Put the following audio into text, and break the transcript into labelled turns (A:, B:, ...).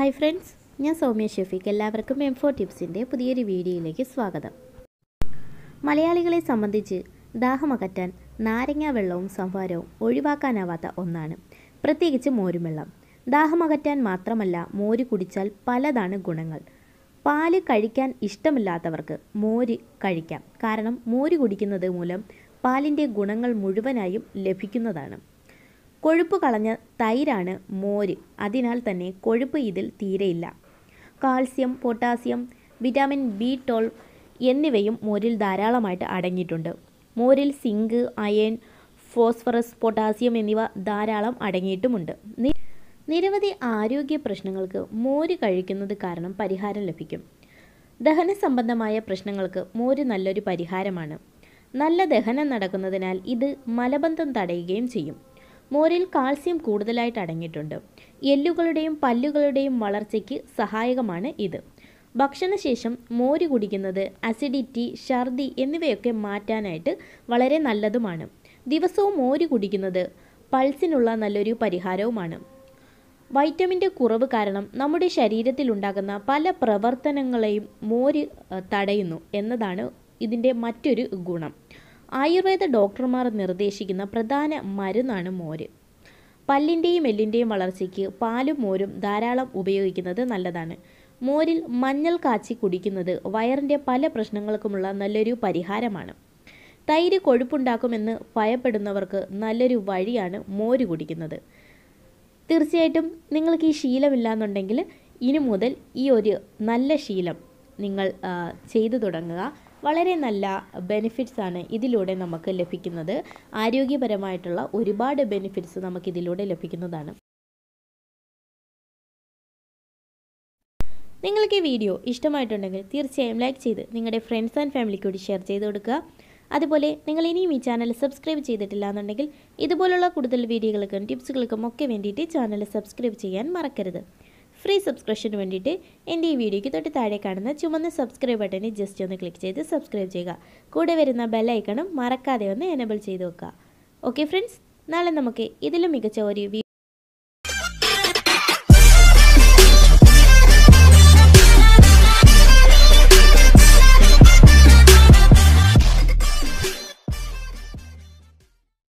A: Hi friends ഞാൻ സൗമ്യ ഷെഫീഖ്. എല്ലാവർക്കും M four ടിപ്സിന്റെ പുതിയൊരു വീഡിയോയിലേക്ക് സ്വാഗതം. മലയാളികളെ സംബന്ധിച്ച് ദാഹമകറ്റാൻ നാരങ്ങ വെള്ളവും സംഭാരവും ഒഴിവാക്കാനാവാത്ത ഒന്നാണ്. പ്രത്യേകിച്ച് മോരും വെള്ളം. ദാഹമകറ്റാൻ മാത്രമല്ല മോര് കുടിച്ചാൽ പലതാണ് ഗുണങ്ങൾ. പാൽ കഴിക്കാൻ ഇഷ്ടമില്ലാത്തവർക്ക് മോര് കഴിക്കാം. കാരണം മോര് കുടിക്കുന്നത് മൂലം പാലിന്റെ ഗുണങ്ങൾ മുഴുവനായും ലഭിക്കുന്നതാണ്. കൊഴുപ്പ് കളഞ്ഞ തൈരാണ് മോര്. അതിനാൽ തന്നെ കൊഴുപ്പ് ഇതിൽ തീരെയില്ല. Calcium potassium vitamin B twelve എന്നിവയും മോരിൽ ധാരാളമായിട്ട് അടങ്ങിയിട്ടുണ്ട്. മോരിൽ സിങ്ക് അയൺ ഫോസ്ഫറസ് പൊട്ടാസ്യം എന്നിവ ധാരാളം അടങ്ങിയിട്ടുമുണ്ട്. നിരവധി ആരോഗ്യ പ്രശ്നങ്ങൾക്ക് മോര് കഴിക്കുന്നത് കാരണം പരിഹാരം ലഭിക്കും. ദഹന സംബന്ധമായ പ്രശ്നങ്ങൾക്ക് മോര് നല്ലൊരു പരിഹാരമാണ്. നല്ല ദഹനം നടക്കുന്നതിനാൽ ഇത് മലബന്ധം തടയുകയും ചെയ്യും. മോരിൽ കാൽസ്യം കൂടുതലായിട്ട് അടങ്ങിയിട്ടുണ്ട്. എല്ലുകളുടെയും പല്ലുകളുടെയും വളർച്ചയ്ക്ക് സഹായകമാണ് ഇത്. ഭക്ഷണശേഷം മോര് കുടിക്കുന്നത് അസിഡിറ്റി ഛർദി എന്നിവയൊക്കെ മാറ്റാനായിട്ട് വളരെ നല്ലതുമാണ്. ദിവസവും മോര് കുടിക്കുന്നത് പൾസിനുള്ള നല്ലൊരു പരിഹാരവുമാണ്. വൈറ്റമിന്റെ കുറവ് കാരണം നമ്മുടെ ശരീരത്തിൽ ഉണ്ടാകുന്ന പല പ്രവർത്തനങ്ങളെയും മോര് തടയുന്നു എന്നതാണ് ഇതിന്റെ മറ്റൊരു ഗുണം. ആയുർവേദ ഡോക്ടർമാർ നിർദ്ദേശിക്കുന്ന പ്രധാന മരുന്നാണ് മോര്. പല്ലിന്റെയും എല്ലിന്റെയും വളർച്ചയ്ക്ക് പാലും മോരും ധാരാളം ഉപയോഗിക്കുന്നത് നല്ലതാണ്. മോരിൽ മഞ്ഞൾ കാച്ചി കുടിക്കുന്നത് വയറിന്റെ പല പ്രശ്നങ്ങൾക്കുമുള്ള നല്ലൊരു പരിഹാരമാണ്. തൈര് കൊഴുപ്പുണ്ടാക്കുമെന്ന് ഭയപ്പെടുന്നവർക്ക് നല്ലൊരു വഴിയാണ് മോര് കുടിക്കുന്നത്. തീർച്ചയായിട്ടും നിങ്ങൾക്ക് ഈ ശീലമില്ലാന്നുണ്ടെങ്കിൽ ഇനി മുതൽ ഈ ഒരു നല്ല ശീലം നിങ്ങൾ ചെയ്തു തുടങ്ങുക. വളരെ നല്ല ബെനിഫിറ്റ്സ് ആണ് ഇതിലൂടെ നമുക്ക് ലഭിക്കുന്നത്. ആരോഗ്യപരമായിട്ടുള്ള ഒരുപാട് ബെനിഫിറ്റ്സ് നമുക്ക് ഇതിലൂടെ ലഭിക്കുന്നതാണ്. നിങ്ങൾക്ക് ഈ വീഡിയോ ഇഷ്ടമായിട്ടുണ്ടെങ്കിൽ തീർച്ചയായും ലൈക്ക് ചെയ്ത് നിങ്ങളുടെ ഫ്രണ്ട്സ് ആൻഡ് ഫാമിലിക്ക് കൂടി ഷെയർ ചെയ്ത് കൊടുക്കുക. അതുപോലെ നിങ്ങൾ ഇനിയും ഈ ചാനൽ സബ്സ്ക്രൈബ് ചെയ്തിട്ടില്ല എന്നുണ്ടെങ്കിൽ ഇതുപോലുള്ള കൂടുതൽ വീഡിയോകൾക്കും ടിപ്സുകൾക്കും ഒക്കെ വേണ്ടിയിട്ട് ചാനൽ സബ്സ്ക്രൈബ് ചെയ്യാൻ മറക്കരുത്. ഫ്രീ സബ്സ്ക്രിപ്ഷന് വേണ്ടിയിട്ട് എന്റെ ഈ വീഡിയോയ്ക്ക് തൊട്ട് താഴെ കാണുന്ന ചുമന്ന സബ്സ്ക്രൈബ് ബട്ടണിൽ ജസ്റ്റ് ഒന്ന് ക്ലിക്ക് ചെയ്ത് സബ്സ്ക്രൈബ് ചെയ്യുക. കൂടെ വരുന്ന ബെല്ലൈക്കണും മറക്കാതെ ഒന്ന് എനേബിൾ ചെയ്ത് വെക്കുക. ഓക്കെ ഫ്രണ്ട്സ് നാളെ നമുക്ക് ഇതിലും മികച്ച ഒരു